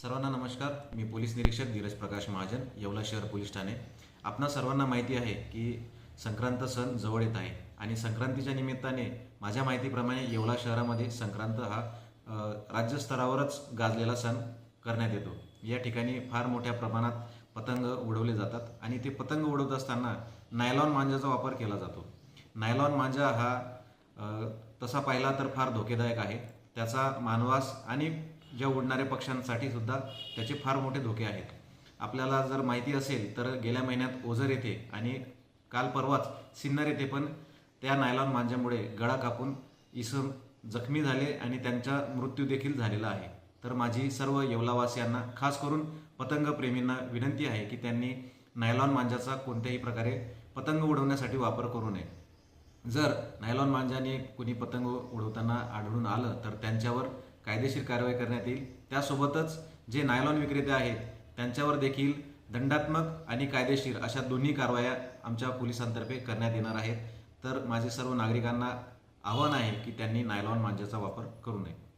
सर्वांना नमस्कार. मी पोलीस निरीक्षक धीरज प्रकाश महाजन येवला शहर पोलीस ठाणे. आपणा सर्वांना माहिती आहे की संक्रांत सण जवळ येत आहे आणि संक्रांतीच्या निमित्ताने माझ्या माहितीप्रमाणे येवला शहरामध्ये संक्रांत हा राज्यस्तरावरच गाजलेला सण करण्यात येतो. या ठिकाणी फार मोठ्या प्रमाणात पतंग उडवले जातात आणि ते पतंग उडवत असताना नायलॉन मांजाचा वापर केला जातो. नायलॉन मांजा हा तसा पाहिला तर फार धोकेदायक आहे. त्याचा मानवास आणि ज्या उडणाऱ्या पक्ष्यांसाठी सुद्धा त्याचे फार मोठे धोके आहेत. आपल्याला जर माहिती असेल तर गेल्या महिन्यात ओझर येथे आणि काल परवाच सिन्नर येथे पण त्या नायलॉन मांजामुळे गळा कापून इसम जखमी झाले आणि त्यांचा मृत्यू देखील झालेला आहे. तर माझी सर्व येवलावासियांना खास करून पतंगप्रेमींना विनंती आहे की त्यांनी नायलॉन मांजाचा कोणत्याही प्रकारे पतंग उडवण्यासाठी वापर करू नये. जर नायलॉन मांजाने कुणी पतंग उडवताना आढळून आलं तर त्यांच्यावर कायदेशीर कारवाई करण्यात येईल. त्यासोबतच जे नायलॉन विक्रेते आहेत त्यांच्यावर देखील दंडात्मक आणि कायदेशीर अशा दोन्ही कारवाया आमच्या पोलिसांतर्फे करण्यात येणार आहेत. तर माझे सर्व नागरिकांना आव्हान आहे की त्यांनी नायलॉन मांजाचा वापर करू नये.